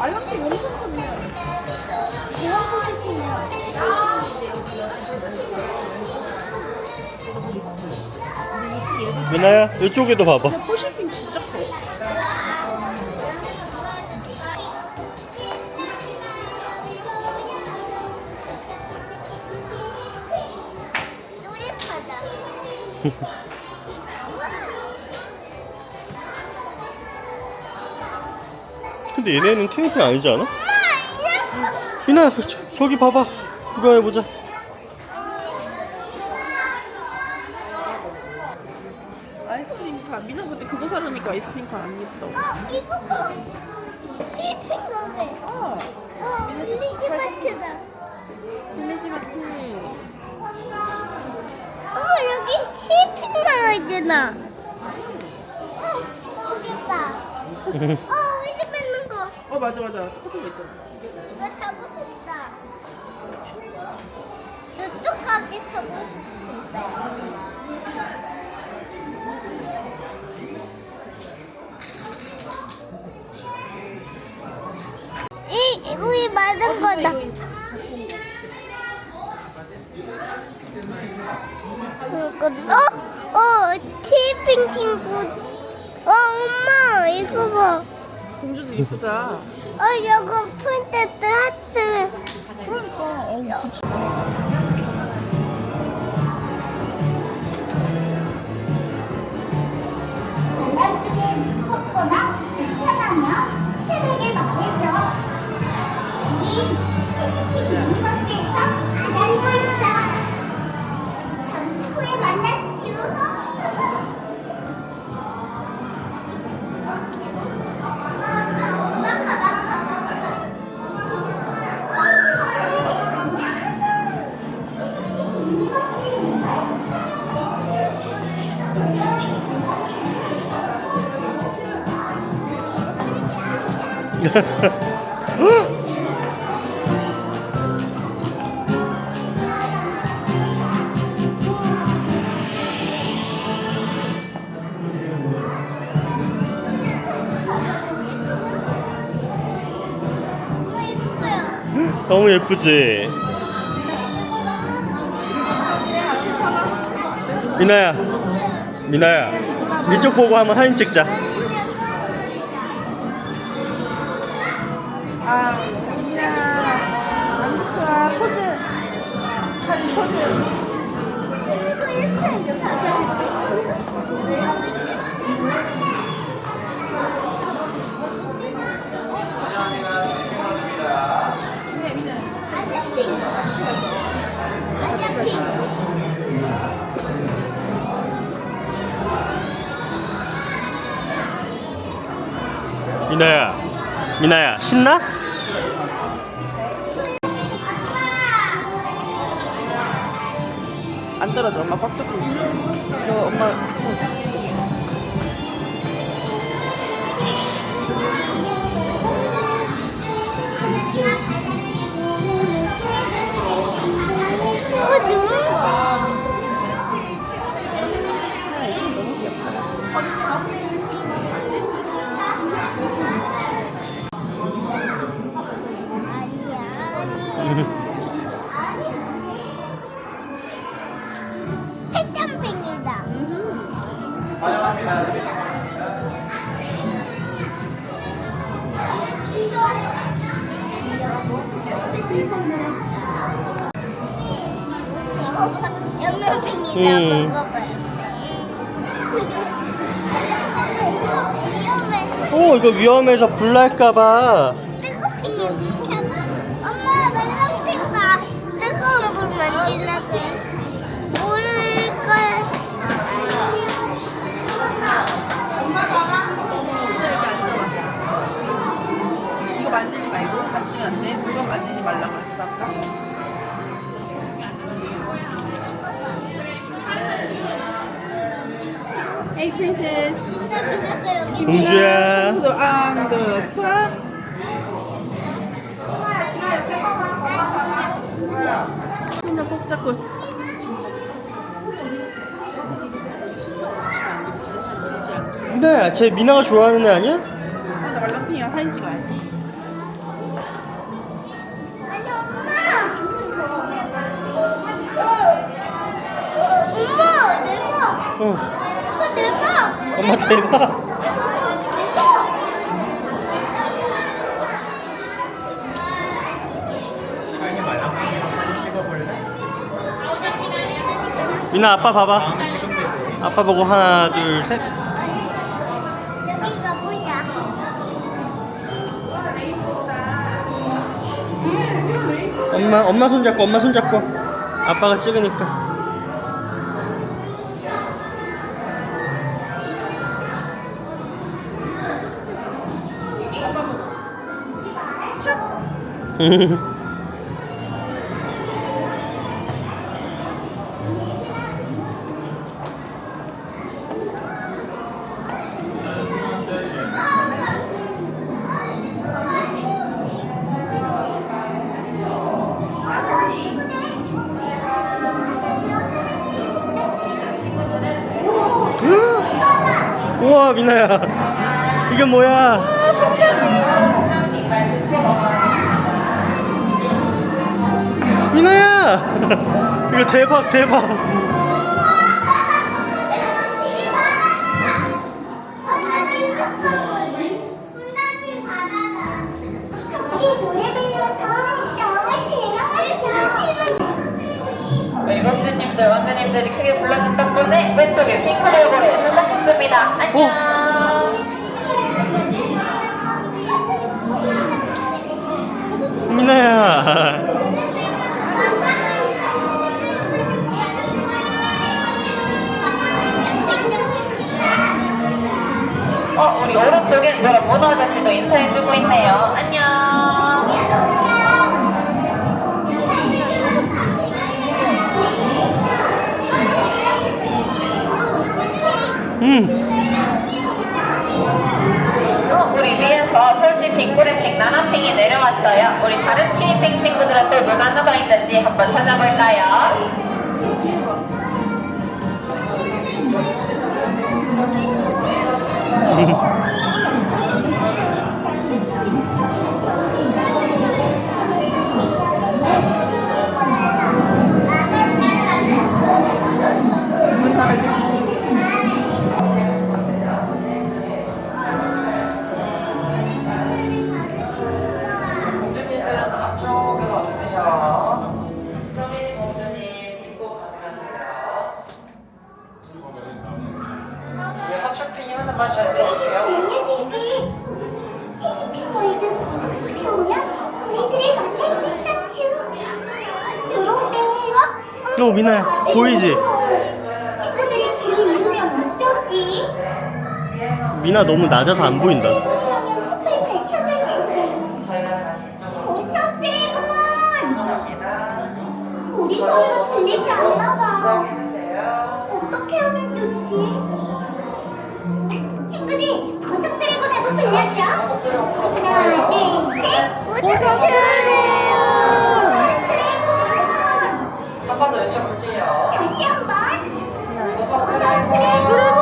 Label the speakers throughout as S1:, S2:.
S1: 알람이 엄청 컸네. 보안도 실증이야.
S2: 미나야 이쪽에도 봐봐.
S1: 근데
S2: 얘네는 티니핑 아니지 않아? 저, 저 기 봐봐. 이거 해보자.
S1: 아이스크림 칸. 미나 그때 그거 사려니까 아이스크림 칸안 예쁘다고.
S3: 어, 이거 봐. 티핑 거네.
S1: 아,
S3: 어, 미니마트다.
S1: 빌리지 마트.
S3: 여기 티핑 나와 있잖아. 어, 봐. 어, 이제 뺏는 거.
S1: 어 맞아 맞아. 똑같은 거 있잖아.
S3: 이거 잡고 싶다. 뚝뚝하게 잡고 싶은데. 이, 우리 맞은 거다. 그리고 어? 어, 티핑 친구. 어, 엄마, 이거 봐.
S1: 공주도 예쁘다.
S3: 어, 이거 프린테드 하트.
S1: 그러니까 어 그치.
S2: 너무 예쁘지? 미나야, 미나야, 이쪽 보고 한번 사진 찍자.
S1: 아, 미나 만족 좋아. 포즈. 사진 포즈.
S4: 최고의 스타일로 바꿔줄게.
S2: 미나야, 미나야, 신나?
S1: 안 떨어져. 엄마 꽉 잡고 있어. 이거 엄마
S2: 오, 이거 위험해서 불날까봐.
S3: 뜨거운 핑이 켜봐. 엄마 멜론핑가 뜨거운 물 만질라 그래. 모를 걸.
S1: 이거 만지지 말고 만지면 안 돼. 물건 만지지 말라 그랬어 아까. 에이 프린세스.
S2: 공주야.
S1: 안드 투아. 손을 꼭 잡고 진짜
S2: 미나야, 쟤 미나가 좋아하는 애 아니야?
S1: 아, 나 말랑핑이랑 사진 찍어야지
S3: 아니 엄마. 엄마 대박.
S2: 어.
S3: 엄마 대박.
S2: 엄마 대박.
S3: 대박.
S2: 미나 아빠 봐봐. 아빠 보고 하나, 둘, 셋.
S3: 여기 가 보자.
S2: 엄마, 엄마 손 잡고, 엄마 손 잡고. 아빠가 찍으니까. 우 와, 미나야. 이게 뭐야? 미나야! 이거 대박, 대박.
S5: 우리 공주님들, 왕자님들이 크게 불러준 덕분에 왼쪽에 핑크레고를 도착했습니다. 안녕.
S2: 미나야.
S5: 어, 우리 오른쪽에 여러분 문어 아저씨도 인사해주고 있네요. 안녕.
S2: 음.
S5: 어, 우리 위에서 솔지 빙고래핑 나나핑이 내려왔어요. 우리 다른 티니핑 친구들은 또 누가 누가 있는지 한번 찾아볼까요? 어,
S2: 미나야. 보이지?
S4: 친구들이 길을 잃으면 어쩌지?
S2: 미나 너무 낮아서 안 보인다.
S4: 숲을 밝혀줄 텐데. 보석 드래곤!
S5: 갑니다.
S4: 우리 소리가 들리지 않나 봐.
S5: 해주세요.
S4: 어떻게 하면 좋지? 친구들, 보석 드래곤하고 불러줘. 하나, 둘, 셋.
S3: 보석
S4: 드래곤!
S5: 한 번 더 외쳐볼게요.
S4: 다시 한 번.
S5: 보석
S4: 보석
S5: 드래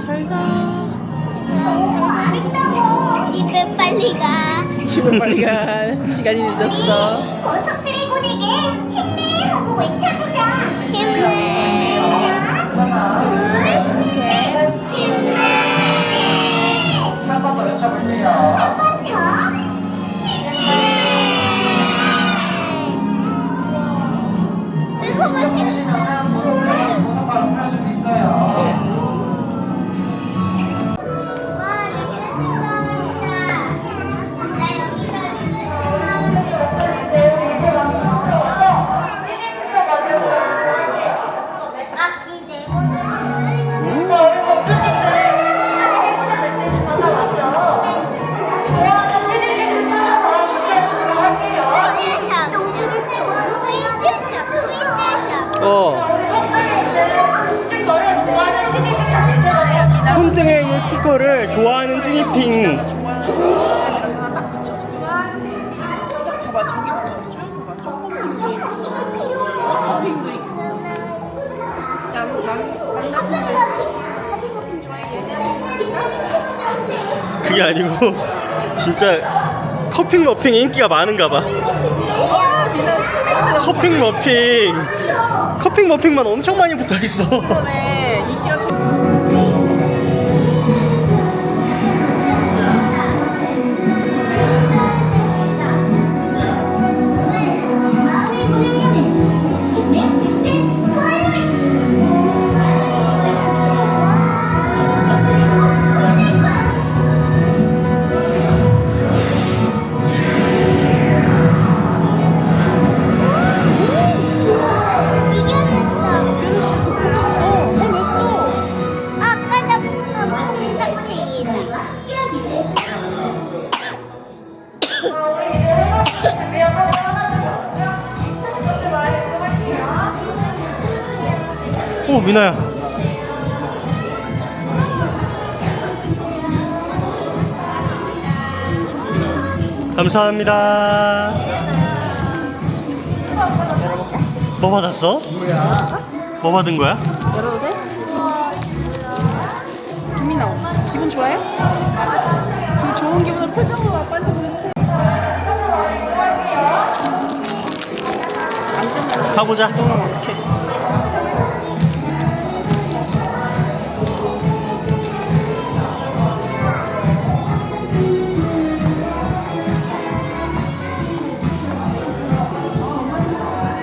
S1: 잘가
S4: 너무 아름다워.
S3: 빨리 가.
S1: 집에 빨리 가 시간이 늦었어
S4: 우리 보석 드래곤에게 힘내 하고 외쳐주자.
S3: 힘내.
S4: 하나, 둘, 셋.
S3: 힘내.
S5: 한번더 외쳐볼게요. 보석가루, 보석가루 뿌려주고 있어요.
S3: 있고
S2: 손등에 있는 스티커를 좋아하는 티니핑. 그게 아니고 진짜 커피 러핑 인기가 많은가 봐. 커핑 머핀 커핑 머핀만 엄청 많이 붙어 있어
S1: 이번에 인기가 참.
S2: 오 미나야 감사합니다 뭐 받았어? 뭐 받은 거야?
S1: 열어도 돼? 김민아 기분 좋아요? 그 좋은 기분을 표정으로 아빠한테 보여주세요. 안 끝나네.
S2: 가보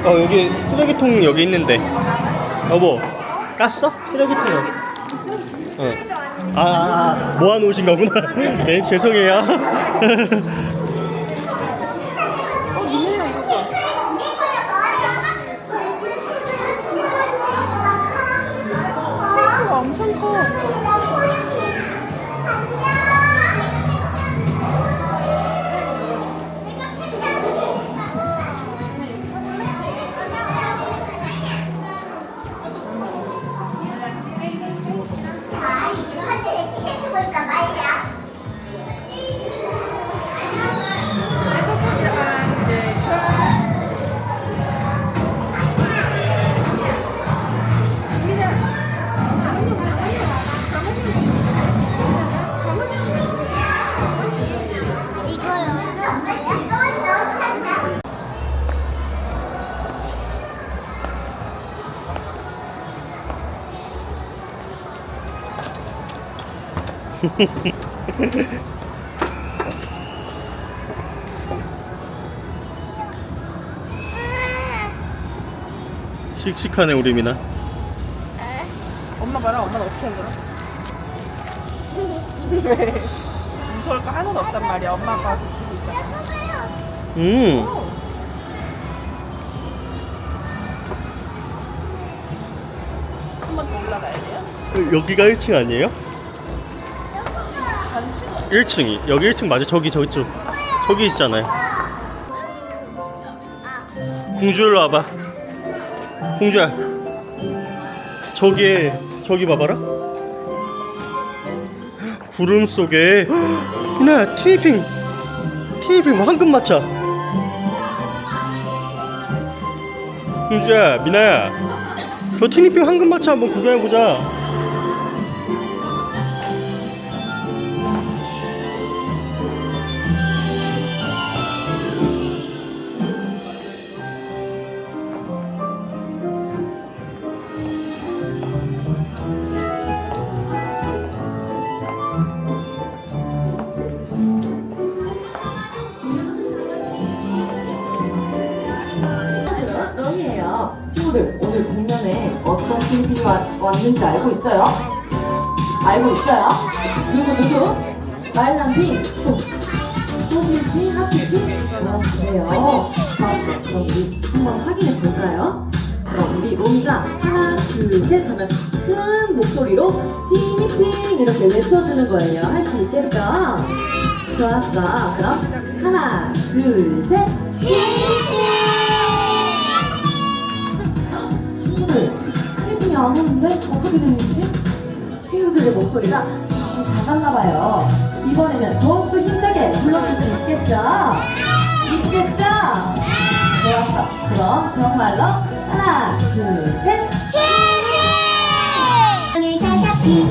S2: 어 여기 쓰레기통 여기 있는데. 여보 깠어? 쓰레기통 여기. 어. 아, 아 모아놓으신 거구나. 네 죄송해요 씩씩하네 우리 미나
S1: 엄마 봐라, 엄마는 어떻게 하는 거야? 왜? 무서울 거 하나도 없단 말이야. 엄마가 지키고 있잖아.
S2: 음
S1: 한 번 더 올라가야 돼요?
S2: 여기가 1층 아니에요?
S1: 단추.
S2: 1층이. 여기 1층 맞아? 저기 저기 쪽. 저기 있잖아요. 공주 일로 와봐. 공주야. 저기에 저기 봐봐라. 구름 속에. 이나야 티니핑 티니핑 황금 마차. 공주야 미나야. 저 티니핑 황금 마차 한번 구경해보자
S6: 친구들 오늘 공연에 어떤 왔, 왔는지 알고 있어요? 알고 있어요? 누구 누구? 말랑핑, 소빈핑, 하피핑? 아 그래요? 자 그럼 우리 한번 확인해 볼까요? 그럼 우리 로미가 하나 둘셋 하면 큰 목소리로 티니핑 이렇게 외쳐주는 거예요. 할 수 있겠죠? 좋았어. 그럼 하나 둘셋 친구들, 안 오는데 어떻게 된 일이지? 친구들의 목소리가 너무 작았나 봐요. 이번에는 더욱더 힘차게 불러줄 수 있겠죠? 있겠죠? 좋았어. 그럼 정말로 하나, 둘, 셋.
S3: 샤샤피